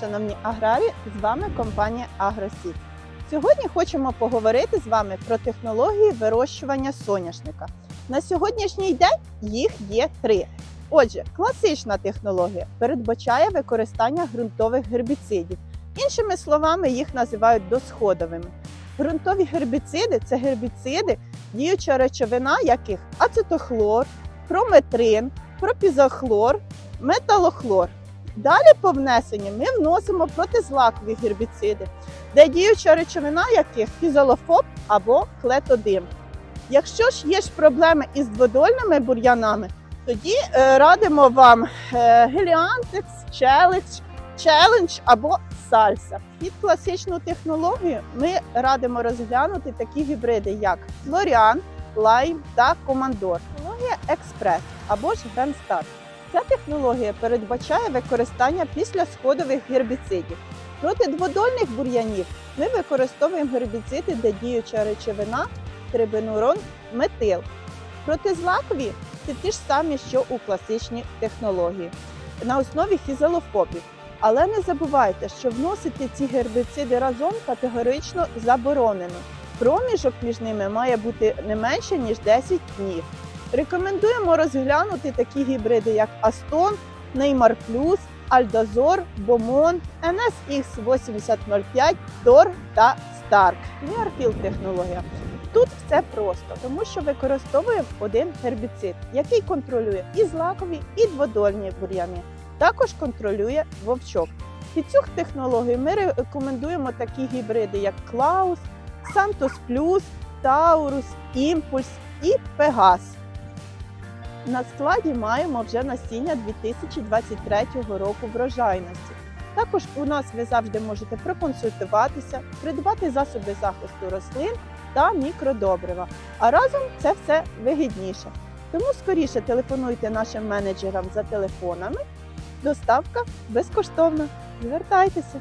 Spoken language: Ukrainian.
шановні аграрії! З вами компанія Агросіт. Сьогодні хочемо поговорити з вами про технології вирощування соняшника. На сьогоднішній день їх є три. Отже, класична технологія передбачає використання ґрунтових гербіцидів. Іншими словами, їх називають досходовими. Ґрунтові гербіциди це гербіциди, діюча речовина яких ацетохлор, прометрин, пропізохлор, металохлор. Далі по внесенню ми вносимо протизлакові гербіциди, де діюча речовина яких фізолофоб або клетодим. Якщо ж є проблеми із дводольними бур'янами, тоді е, радимо вам е, Геліантекс, Челендж, Челендж або Сальса. Під класичну технологію ми радимо розглянути такі гібриди, як Флоріан, Лайм та Командор. Технологія Експрес або ж Грандстар. Ця технологія передбачає використання післясходових гербіцидів. Проти дводольних бур'янів ми використовуємо гербіциди, де діюча речовина трибенурон метил. Протизлакові це ті ж самі, що у класичній технології на основі фізалофобів. Але не забувайте, що вносити ці гербіциди разом категорично заборонено. Проміжок між ними має бути не менше ніж 10 днів. Рекомендуємо розглянути такі гібриди, як Астон, Неймар Плюс, Альдозор, Бомон, NSX 8005, Тор та Старк. Clearfield технологія. Тут все просто, тому що використовує один гербіцид, який контролює і злакові, і дводольні бур'яни. Також контролює вовчок. Під цю технологію ми рекомендуємо такі гібриди, як Клаус, Santos Plus, Таурус, Імпульс і Пегас. На складі маємо вже насіння 2023 року врожайності. Також у нас ви завжди можете проконсультуватися, придбати засоби захисту рослин та мікродобрива. А разом це все вигідніше. Тому скоріше телефонуйте нашим менеджерам за телефонами. Доставка безкоштовна. Звертайтеся.